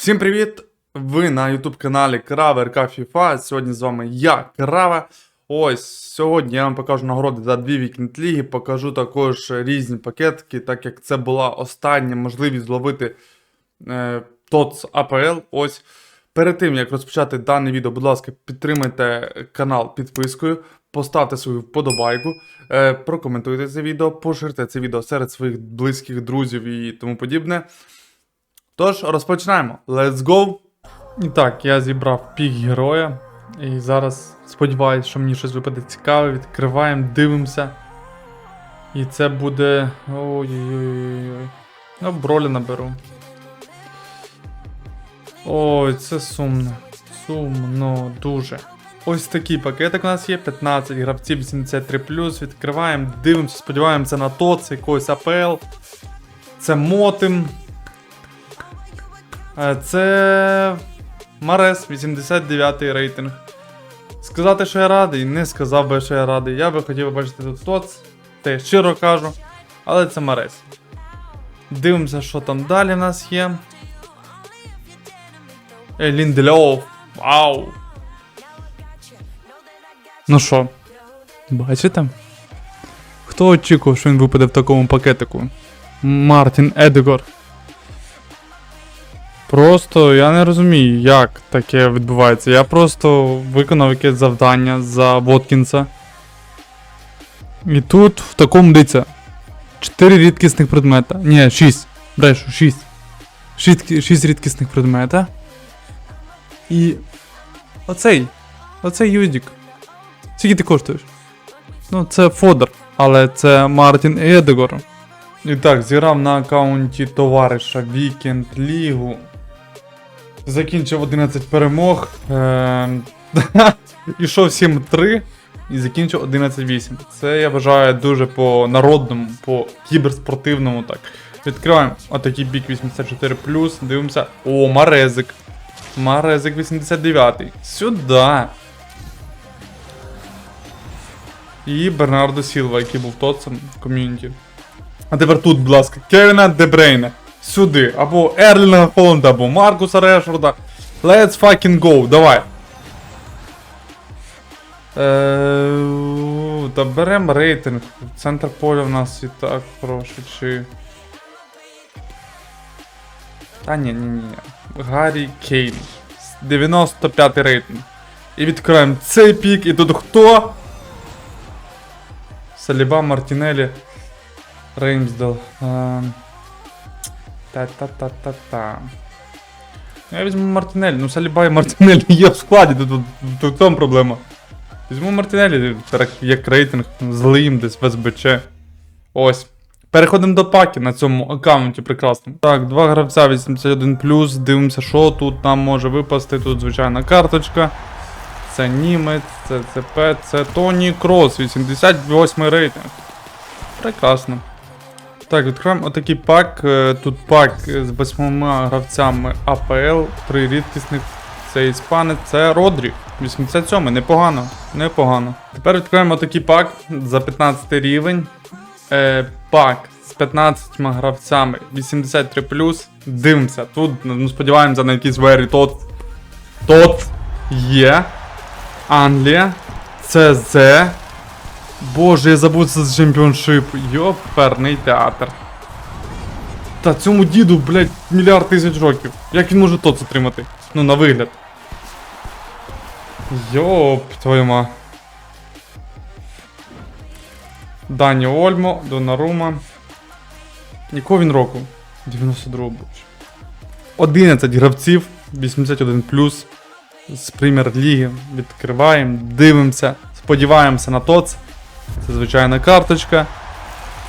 Всім привіт! Ви на YouTube каналі Крава РК FIFA. Сьогодні з вами я, Крава. Ось сьогодні я вам покажу нагороди за дві вікенд ліги. Покажу також різні пакетки, так як це була остання можливість зловити е, ТОЦ АПЛ. Ось перед тим як розпочати дане відео, будь ласка, підтримайте канал підпискою, поставте свою вподобайку, е, прокоментуйте це відео, поширте це відео серед своїх близьких друзів і тому подібне. Тож, розпочинаємо. Let's go! І так, я зібрав пік героя. І зараз сподіваюся, що мені щось випаде цікаве. Відкриваємо, дивимося. І це буде. Ой-ой-ой. Ну, броля наберу. Ой, це сумно. Сумно, дуже. Ось такий пакетик у нас є. 15 гравців 83. Відкриваємо, дивимося, сподіваємося на то, це якийсь АПЛ. Це мотим. Е, Це Марес, 89 рейтинг. Сказати, що я радий, не сказав би, що я радий. Я би хотів бачити тут ТОЦ, те щиро кажу, але це Марес. Дивимося, що там далі в нас є. Е, Ліндльов. Вау! Ну що, бачите? Хто очікував, що він випаде в такому пакетику? Мартін Едегор. Просто я не розумію, як таке відбувається. Я просто виконав якесь завдання за Воткінса. І тут в такому дивіться. 4 рідкісних предмета. Ні, 6. Брешу, 6. 6, 6 рідкісних предмета. І. Оцей. Оцей юдік. Скільки ти коштуєш? Ну, це Фодор, але це Мартін Едегор. І так, зіграв на аккаунті товариша Вікенд Лігу. Закінчив 11 перемог. Ем, Ішов 7-3 і закінчив 11-8. Це я вважаю дуже по народному, по кіберспортивному так. Відкриваємо отакий бік 84. Дивимося. О, Марезик. Марезик 89. Сюди. І Бернардо Сілва, який був тоцем в ком'юніті. А тепер тут, будь ласка, Кевіна Дебрейна. Сюди. Або Ерлінга Холланда, або Маркуса Решфорда. Let's fucking go, давай. Е, Та беремо рейтинг. Центр поля в нас і так чи. Та ні, ні, ні. Гаррі Кейн. 95 рейтинг. І відкриваємо цей пік, і тут хто? Саліба Мартінелі. Реймсдал. Ем, Та-та-та-та-та. Ну, Я візьму Мартінелі. Ну, Саліба і Мартінелі є в складі, тут, тут, тут тому проблема. Візьму Мартінелі, так як рейтинг, злим десь в СБЧ. Ось. Переходимо до паки на цьому аккаунті прекрасному. Так, два гравця 81 дивимося, що тут нам може випасти. Тут звичайна карточка. Це німець, це ЦП, це Тоні Крос, 88 рейтинг. Прекрасно. Так, відкриваємо отакий пак. Е, Тут пак з восьмома гравцями АПЛ, три рідкісних. Це іспанець, це Родрі. 87 непогано, непогано. Тепер відкриваємо отакий пак за 15 рівень. Е, пак з 15 гравцями 83 Дивимося. Тут ну, сподіваємося на якийсь вері тот. Тот є. Англія. ЦЗ. Боже, я забув це з чемпіоншип. Йоперний театр. Та цьому діду, блядь, мільярд тисяч років. Як він може тот отримати? Ну, на вигляд. Йоп, твою ма. Дані Ольмо, Донарума. Якого він року? 92 боже. 11 гравців, 81 з прем'єр-ліги. Відкриваємо, дивимося, сподіваємося на ТОЦ. Це звичайна карточка.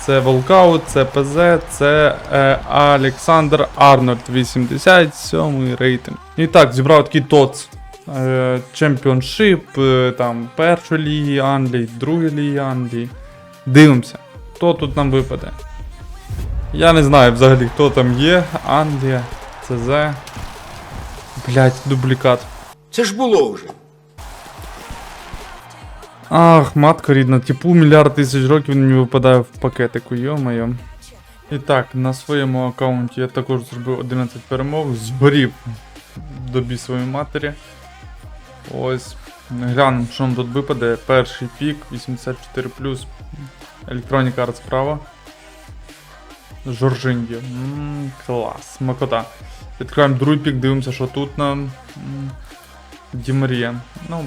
Це Волкаут, це ПЗ, це е, Олександр Арнольд 87 рейтинг. І так, зібрав такий ТОЦ. Е, Чемпіоншип, е, там першої ліги Англії, другої ліги Англії. Дивимося, хто тут нам випаде. Я не знаю взагалі, хто там є. Англія, ЦЗ. Блять, дублікат. Це ж було вже. Ах, матка рідна, типу мільярд тисяч років він мені випадає в пакетику, йо-моє. І так, на своєму аккаунті я також зробив 11 перемог, згорів до бісової матері. Ось. Глянемо, що нам тут випаде. Перший пік, 84 Electronic Arts справа. Жоржинді. Клас, смакота. Відкриваємо другий пік, дивимося, що тут нам. М, Ді Марія. Ну,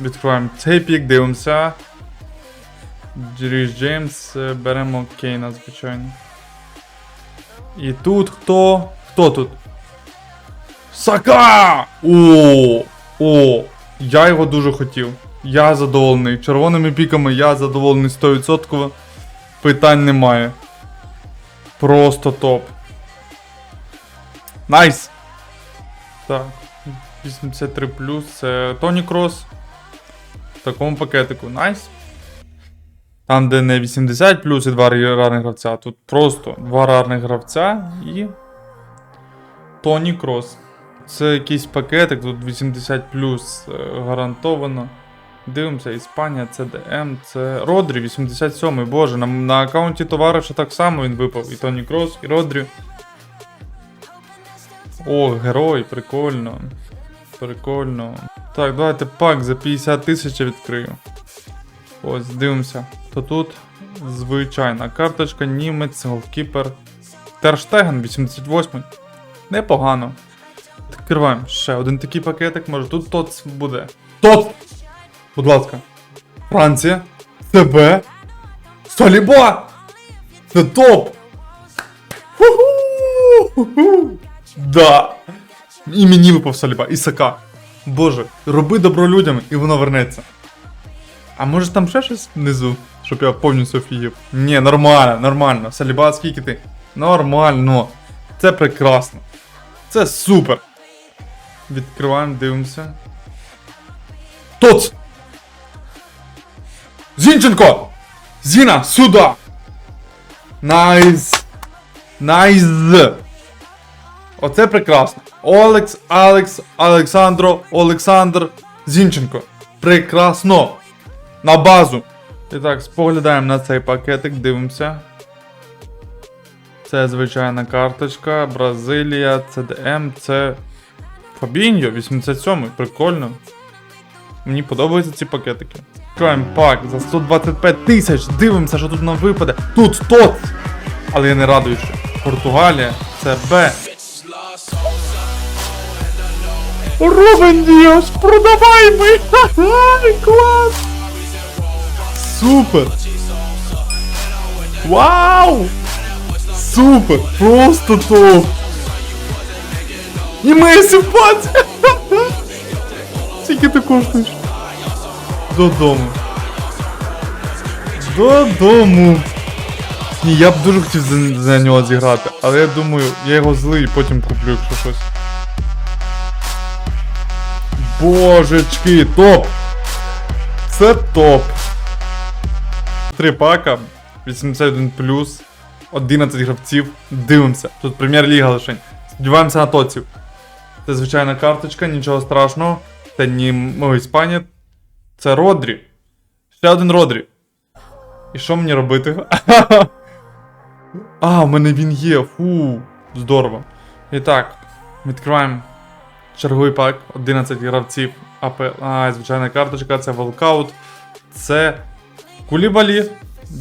відкриваємо цей пік, дивимося. Джеріш Джеймс, е, беремо Кейна, звичайно. І тут хто? Хто тут? Сака! О! О! Я його дуже хотів. Я задоволений. Червоними піками я задоволений 100%. Питань немає. Просто топ. Найс! Так. 83 це Тоні Крос. Такому пакетику. Найс. Там, де не 80 плюс і два рарних гравця, тут просто два рарних гравця і. Тоні Крос. Це якийсь пакетик, тут 80 плюс е, гарантовано. Дивимося, Іспанія, CDM, це Родрі, 87-й, боже, на, на аккаунті товариша так само він випав. І Тоні Крос, і Родрі. О, герой, прикольно. Прикольно. Так, давайте пак за 50 тисяч відкрию. Ось, дивимося. То тут звичайна карточка, німець, голкіпер. Терштеген 88. Непогано. Відкриваємо ще один такий пакетик, може тут ТОЦ буде. ТОЦ! Будь ласка. Франція. ТБ. Соліба! Це топ! Ху-ху! Да! І мені випав Соліба, і Сака. Боже, роби добро людям, і воно вернеться. А може там ще щось внизу, щоб я повністю офігів? Ні, нормально, нормально. Саліба, скільки ти? Нормально. Це прекрасно. Це супер. Відкриваємо, дивимося. Тут! Зінченко! Зіна, сюди! Найс! Найс! Оце прекрасно. Олекс, Алекс, Олександро, Олександр, Зінченко. Прекрасно! На базу! І так, споглядаємо на цей пакетик, дивимося. Це звичайна карточка, Бразилія, CDM, це Фабіньо, 87 прикольно. Мені подобаються ці пакетики. Відкриваємо пак за 125 тисяч, дивимося, що тут нам випаде. Тут тот! Але я не радую, що Португалія, це Б. Робин Діос, продавай ми! Клас! Супер! Вау! Супер! Просто топ! І Месі в! Скільки ти коштуєш? Додому. Додому. Ні, я б дуже хотів за, за нього зіграти, але я думаю, я його злий і потім куплю, якщо щось. Божечки, топ! Це топ! Три пака, 81 плюс, 11 гравців. Дивимося. Тут прем'єр-ліга лишень. Сподіваємося на тоців. Це звичайна карточка, нічого страшного. Це не о, Іспанія. Це Родрі. Ще один Родрі. І що мені робити? А, в мене він є. Фу. Здорово. І так, відкриваємо черговий пак, 11 гравців. АП... А, звичайна карточка, це волкаут. Це Кулібалі,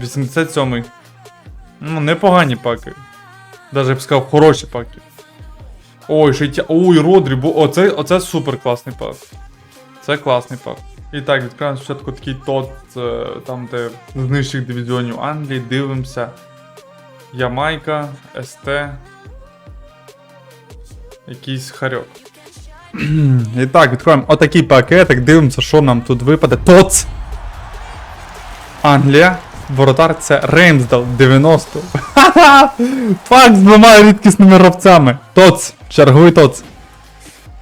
87-й. Ну, непогані паки. Даже я б сказав, хороші паки. Ой, ще й тя... Ой, Родрі, бо оце, оце супер класний пак. Це класний пак. І так, відкриваємо спочатку такий тот, е, там де з нижчих дивізіонів Англії, дивимося. Ямайка, СТ. Якийсь харьок. І так, відкриваємо отакий пакетик, дивимося, що нам тут випаде. ТОЦ! Англія. Воротар це Реймсдал 90. Ха-ха! Факт з двома рідкісними гравцями. ТОЦ. Черговий ТОЦ.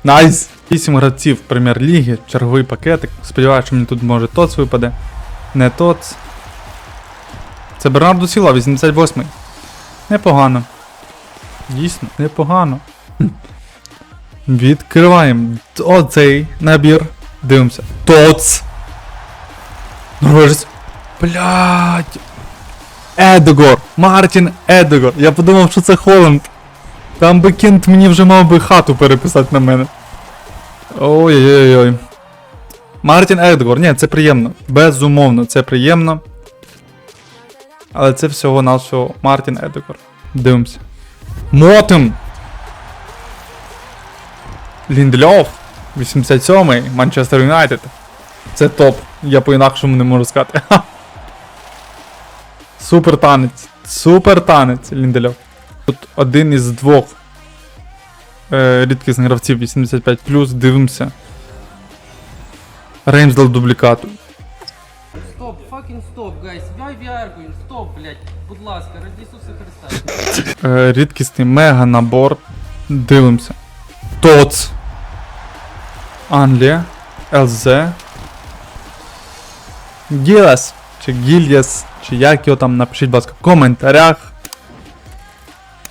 Найс. 8 гравців прем'єр-ліги, черговий пакетик. Сподіваюся, що мені тут може ТОЦ випаде. Не ТОЦ. Це Бернардо Сіла, 88-й. Непогано. Дійсно, непогано. Відкриваємо оцей набір. Дивимося. ТОЦ. Норвежець. Блять. Едегор. Мартін Едегор. Я подумав, що це Холланд. Там би Кент мені вже мав би хату переписати на мене. Ой-ой-ой. Мартін Едегор. Ні, це приємно. Безумовно, це приємно. Але це всього нашого Мартін Едегор. Дивимося. Мотем! Ліндльов. 87-й. Манчестер Юнайтед. Це топ. Я по-інакшому не можу сказати. Супер танець. Супер танець, Ліндльов. Тут один із двох е, рідкісних гравців 85 дивимося. Реймсдал дублікату. Стоп, факін стоп, гайс. Я віаркую, стоп, блядь. Будь ласка, ради Ісуса Христа. Е, рідкісний мега набор. Дивимося. ТОЦ. Англія. ЛЗ. Гілес. Чи Гільєс. Чи як його там напишіть, будь ласка, в коментарях.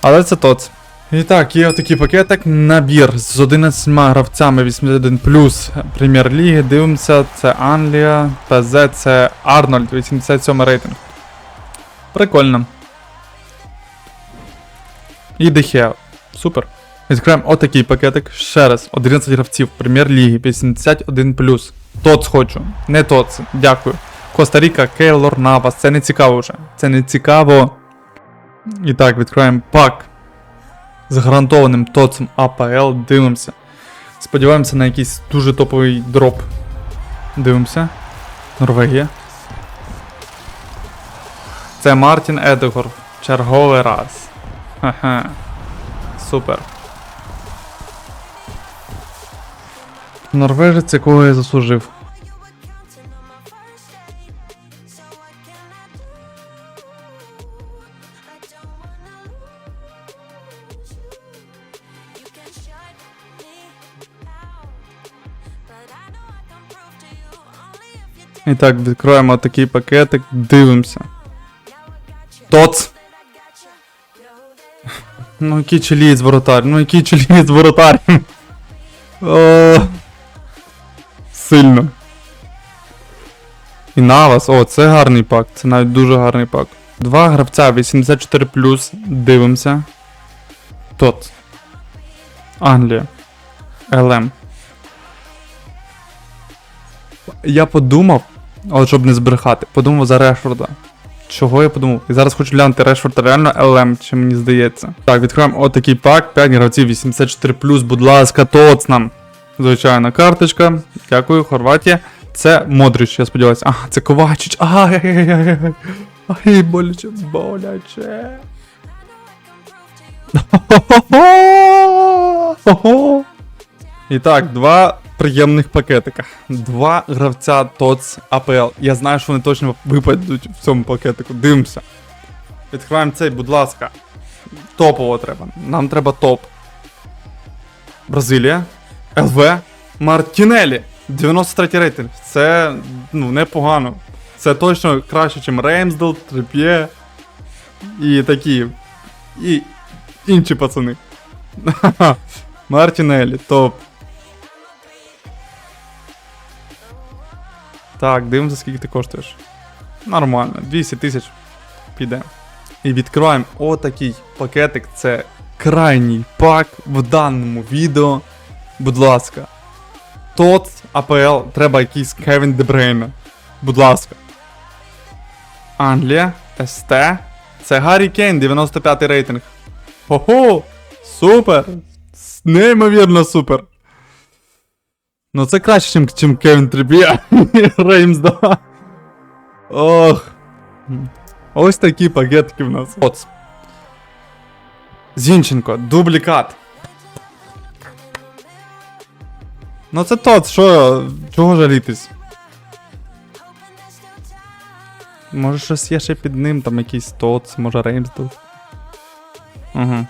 Але це ТОЦ. І так, є отакий пакетик. Набір з 11 гравцями 81 плюс прем'єр-ліги. Дивимося, це Англія. ПЗ це Арнольд, 87 рейтинг. Прикольно. І Дехеа. Супер. Відкриваємо отакий пакетик. Ще раз. 11 гравців прем'єр-ліги 81 Тоц хочу. Не тоц. Дякую. Коста-Ріка, Кейлор, Навас. Це не цікаво вже. Це не цікаво. І так, відкриваємо пак з гарантованим тоцем АПЛ. Дивимося. Сподіваємося на якийсь дуже топовий дроп. Дивимося. Норвегія. Це Мартін Едегор. Черговий раз. Ха-ха. Супер. Норвежець, якого я заслужив. І так, відкроємо такий пакетик, дивимося. Тоц! Ну який чилієць воротар, ну який чилієць воротар. О, Сильно. І Навас, о, це гарний пак, це навіть дуже гарний пак. Два гравця 84 дивимося. Тот. Англія. ЛМ. Я подумав, от щоб не збрехати, подумав за Решфорда. Чого я подумав? І зараз хочу глянути Решфорд реально ЛМ, чи мені здається. Так, відкриваємо отакий пак, 5 гравців 84 будь ласка, тоц нам. Звичайна карточка. Дякую, Хорватія. Це Модрич, я сподіваюся. А, це Ковачич. Ай-яй-яй-яй. Ай, боляче, боляче. І так, два приємних пакетика. Два гравця ТОЦ АПЛ. Я знаю, що вони точно випадуть в цьому пакетику. Дивимося. Відкриваємо цей, будь ласка. Топово треба. Нам треба топ. Бразилія. ЛВ. Мартінелі. 93 рейтинг. Це ну, непогано. Це точно краще, ніж Реймсдал, Трип'є. І такі. І інші пацани. Мартінелі, топ. Так, дивимося, скільки ти коштуєш. Нормально, 200 тисяч. Піде. І відкриваємо отакий пакетик. Це крайній пак в даному відео. Будь ласка. ТОЦ АПЛ треба якийсь Кевін Дебрейна. Будь ласка. Англія, СТ. Це Гаррі Кейн, 95 й рейтинг. Хо-хо! Супер! Неймовірно супер! Ну це краще, ніж чим Кевін Триб'є. Реймс, да. Ох. Ось такі пакетики в нас. От. Зінченко, дублікат. Ну це тот, що. Чого жалітись? Може щось є ще під ним, там якийсь тот, може Реймсдал. Угу.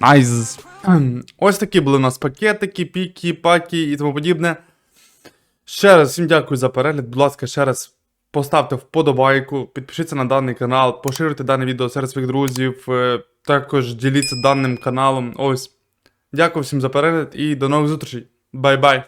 Найс. Ось такі були у нас пакетики, піки, паки і тому подібне. Ще раз всім дякую за перегляд. Будь ласка, ще раз поставте вподобайку, підпишіться на даний канал, поширюйте дане відео серед своїх друзів. е, Також діліться даним каналом. Ось. Дякую всім за перегляд і до нових зустрічей. Bye bye.